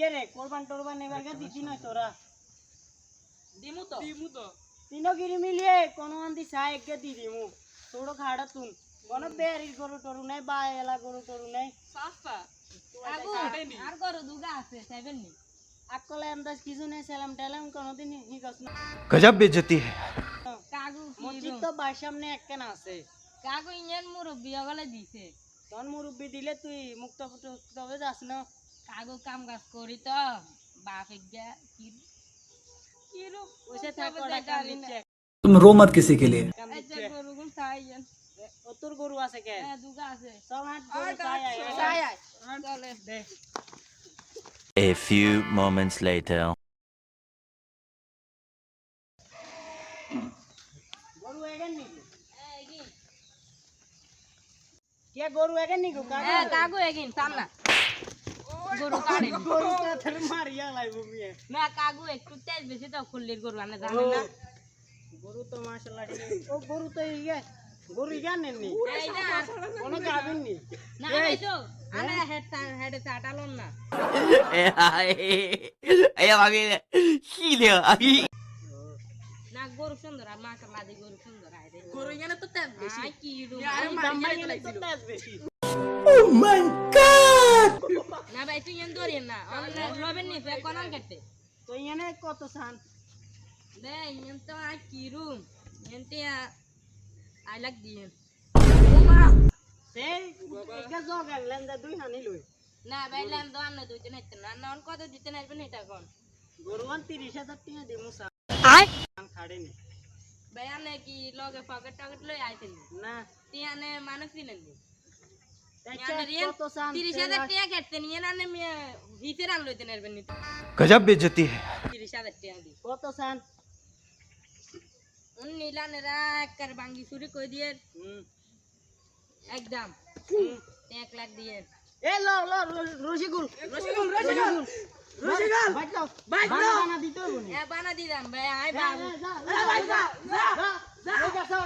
কে কোরবান টোরবান এবার গা দিছি নয় তোরা। দিমু তো। দিমু তো। তিনো গিরি মিলিয়ে কোনো আন্দি সাই একে দি দিমু। তোড়ো খাড়া তুন। কোন বেরির গরু টরু নাই বা এলা গরু টরু নাই। সাফা আর গরু দুগা আছে সাইবেন নি। আকলে আন্দাজ কিছু নেই সালাম টালাম কোনদিন হি গছ না গজব বেজতি হে। কাগু মসজিদ তো বাড়ির সামনে একখানা আছে। কাগু ইঞ্জান মুরব্বি অগলে দিছে। তন মুরব্বি দিলে তুই মুক্ত ফুক্ত যাস না। কাকু কাম কাজ করি তো বাপ গিয়া কি কি রূপ ওইসে থাক ওটা কাম দিচ্ছে तुम रो मत किसी के लिए কাম আচ্ছা দিচ্ছে গরু গুন চাইয়েন ও তোর গরু আছে কে হ্যাঁ দুগা আছে সব হাট গরু চাই আয় চাই আয় চলে দে A few moments later. গরু এগেন নিকু এই কি? কে গরু এগেন নিকু হ্যাঁ কাকা কাকু এগিন সামনা গরু কাটে গরু তো মারিয়া লাইব মিয়ে না কাকু একটু তেজ বেশি তো খুললির গরু আনে জানে না। গরু তো মাশাআল্লাহ ও গরু তো ইয়ে গরু ইয়া নেননি এই না কোনো গাবিন নি? না ভাইছো আনে হেড হেড চাটালন না। না গরু সুন্দর আর মাশাআল্লাহ দি গরু সুন্দর রে। গরু তো তেজ বেশি। আই কি তো তেজ বেশি। না ভাই তুই এন ধরিয়ে না। আমরা রবেন নি ফে কোন কেটে। তো ইয়ানে কত সান দে এন তো আই কি রুম এন তে আই লাগ দিয়ে। সে একা জগাল লেন্দা দুই হানি লই। না ভাই লেন দো আন্ন দুই দিন হইতে না। না অন কত দিতে নাইবেন এটা কোন গরু আন 30000 টাকা দিমু সান আই খাড়ে নি। ভাই আনে কি লগে পকেট টকেট লই আইতেন না। তি আনে মানুষ ছিলেন তিরিশ হাজার টাকা কাটতে নিয়ে না আমি হিসের আন লইতে নেবেন নি গজব বেজতি তিরিশ হাজার টাকা দি কত সান উন নীলা নেরা একবার বাঙ্গি চুরি কই দিয়ে একদম এক লাখ দিয়ে এ লো লো রসিকুল রসিকুল রসিকুল রসিকুল বাইক দাও বাইক দাও বানা দিতে হবে এ বানা দিলাম ভাই আই বাবু যা যা যা যা